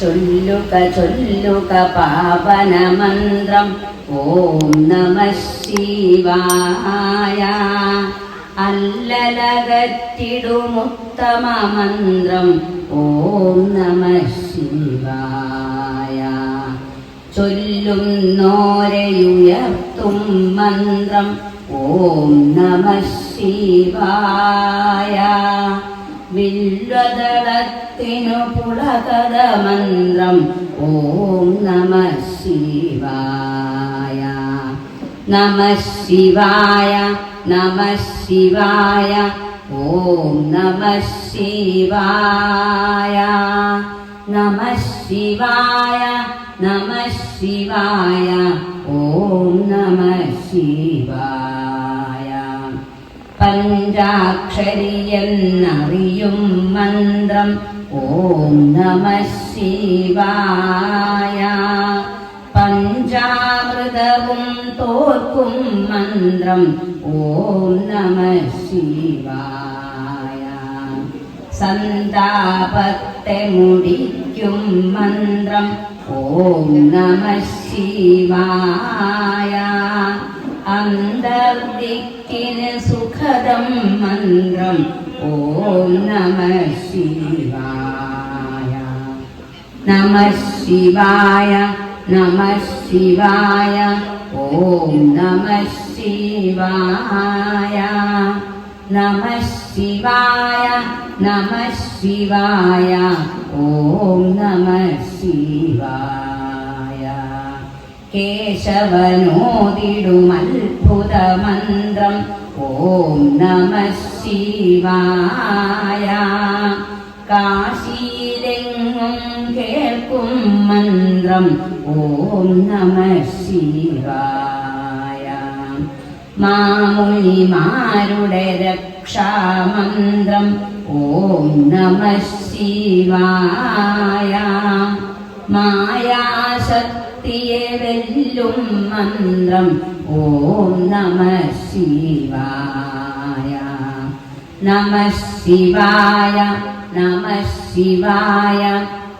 ചൊല്ലുക ചൊല്ലുക പാവനമന്ത്രം ഓം നമ ശിവായ. അല്ലലകറ്റിടുമുത്തമ മന്ത്രം ഓം നമ ശിവായ. ചൊല്ലും നോരയുയർത്തും മന്ത്രം. ഓം നമ ശിവായ. വില്വദളത്തിനു പുളകത മന്ത്രം ഓം നമ ശിവായ. നമ ശിവായ നമ ശിവായ. ഓം നമ ശിവായ. നമ ശിവായ നമ ശിവായ. ഓം നമ ശിവായ. പഞ്ചാക്ഷരിയെന്നറിയും മന്ത്രം. ഓം നമ ശിവായ. പഞ്ചാമൃതവും തോർക്കും മന്ത്രം. ഓം നമ ശിവായ. സന്താപത്തെ മുടിക്കും മന്ത്രം. ഓം നമ ശിവായ. അന്തർദിക്കിന് സുഖദം മന്ത്രം. ഓം നമ ശിവായ. നമ ശിവായ നമ ശിവായ. ഓം നമ ശിവായ. നമ ശിവായ നമ ശിവായ. ഓം നമ ശിവായ. കേശവനോദിടുമത്ഭുത മന്ത്രം ഓം നമ ശിവായ. കാശീലെങ്ങും കേൾക്കും മന്ത്രം. ഓം നമ ശിവായ. മാമുനിമാരുടെ രക്ഷാമന്ത്രം. ഓം നമ ശിവായ. മായാശക്തിയെ വെല്ലും മന്ത്രം. ഓം നമ ശിവായ. നമ ശിവായ നമ ശിവായ.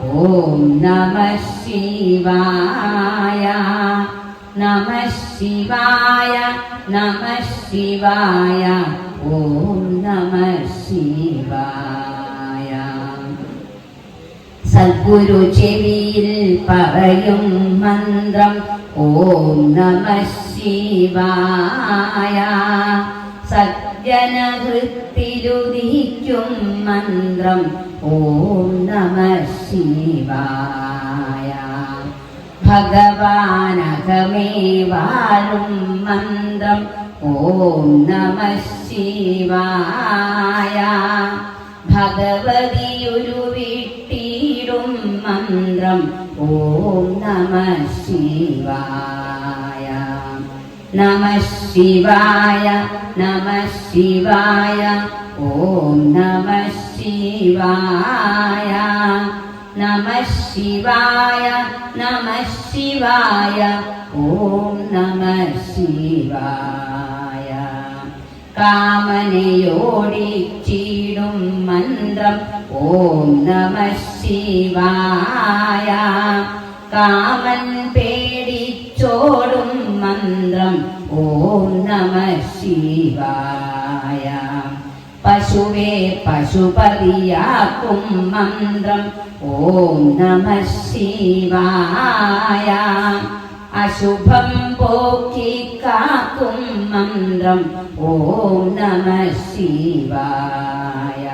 ഓം നമ ശിവായ. നമ ശിവായ നമ ശിവായ. ഓം നമ ശിവായ. സദ്ഗുരു ചെവിയിൽ പറയും മന്ത്രം. ഓം നമ ശിവായ. സജ്ജനഹൃത്തിലുദിക്കും മന്ത്രം. ഓം നമ ശിവായ. ഭഗവാനകമേവാലും മന്ത്രം. ഓം നമ ശിവായ. ഭഗവതിയൊരു മന്ത്രം ഓം നമ ശിവായ നമ ശിവായ നമ ശിവായ ഓം നമ ശിവായ നമ ശിവായ നമ ശിവായ ഓം നമ ശിവായ കാമനയോടിച്ചിടും മന്ത്രം. ഓം നമ ശിവായ. കാമൻ പേടിച്ചോടും മന്ത്രം. ഓം നമ ശിവായ. പശുവേ പശുപതിയാക്കും മന്ത്രം. ഓം നമ ശിവായ. അശുഭം പോക്കി കാക്കും മന്ത്രം ഓം നമ ശിവായ.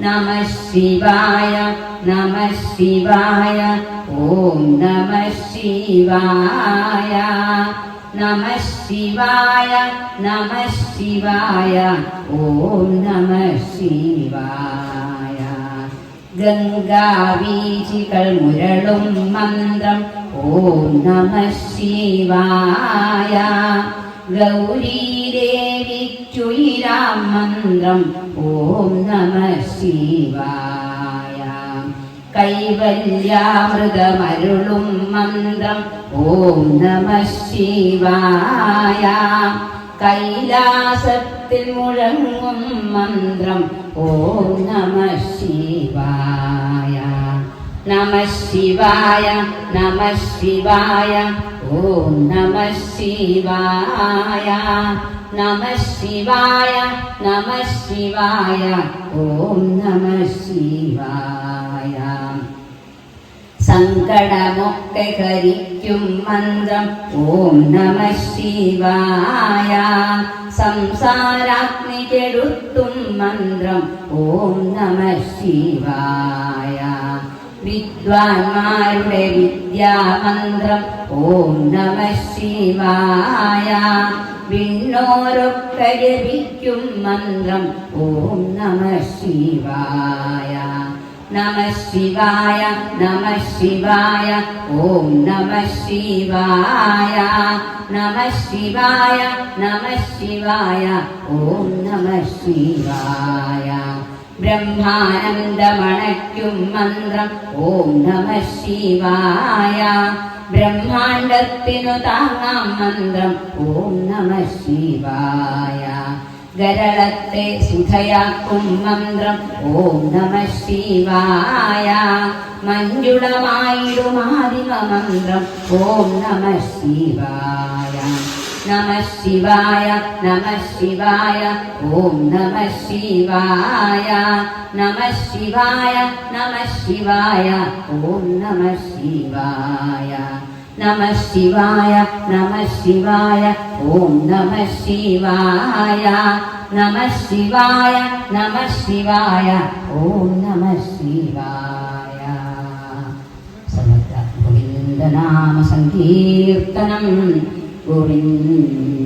നമ ശിവായ നമ ശിവായ. ഓം നമ ശിവായ. നമ ശിവായ നമ ശിവായ. ഓം നമ ശിവായ. ഗംഗാവീചികൾ മുരളും മന്ത്രം. ഓം നമ ശിവായ. ഗൗരീദേവിക്കുയിരാം മന്ത്രം ഓം നമ ശിവായ. കൈവല്യാമൃതമരുളും മന്ത്രം. ഓം നമ ശിവായ. കൈലാസത്തിൽ മുഴങ്ങും മന്ത്രം. ഓം നമ ശിവായ. നമ ശിവായ നമ ശിവായ. ഓം നമ ശിവായ നമ ശിവായ നമ ശിവായ ഓം നമ ശിവായ സങ്കടമൊക്കെ ഹരിക്കും മന്ത്രം ഓം നമ ശിവായ സംസാരാഗ്നി കെടുത്തും മന്ത്രം ഓം നമ ശിവായ വിദ്വാൻമാരുടെ വിദ്യാമന്ത്രം. ഓം നമ ശിവായ. വിണ്ണോരൊക്കെ ജപിക്കും മന്ത്രം. ഓം നമ ശിവായ. നമ ശിവായ നമ ശിവായ. ഓം നമ ശിവായ. നമ ശിവായ നമ ശിവായ. ഓം നമ ശിവായ. ബ്രഹ്മാനന്ദമണയ്ക്കും മന്ത്രം. ഓം നമ ശിവായ. ബ്രഹ്മാണ്ടത്തിനു താങ്ങാം മന്ത്രം. ഓം നമ ശിവായ. ഗരളത്തെ സുധയാക്കും മന്ത്രം. ഓം നമ ശിവായ. മഞ്ജുളമായിടുമാദിമ മന്ത്രം. ഓം നമ ശിവായ. നമ ശിവായ നമ ശിവായ ഓം നമ ശിവായ നമ ശിവായ നമ ശിവായ ഓം നമ ശിവായ നമ ശിവായ നമ ശിവായ ഓം നമ ശിവായ നമ ശിവായ നമ ശിവായ ഓം നമ ശിവായ സമഗ്ര ഗോവിന്ദനാമ സങ്കീർത്തനം ഗോവിന്ദ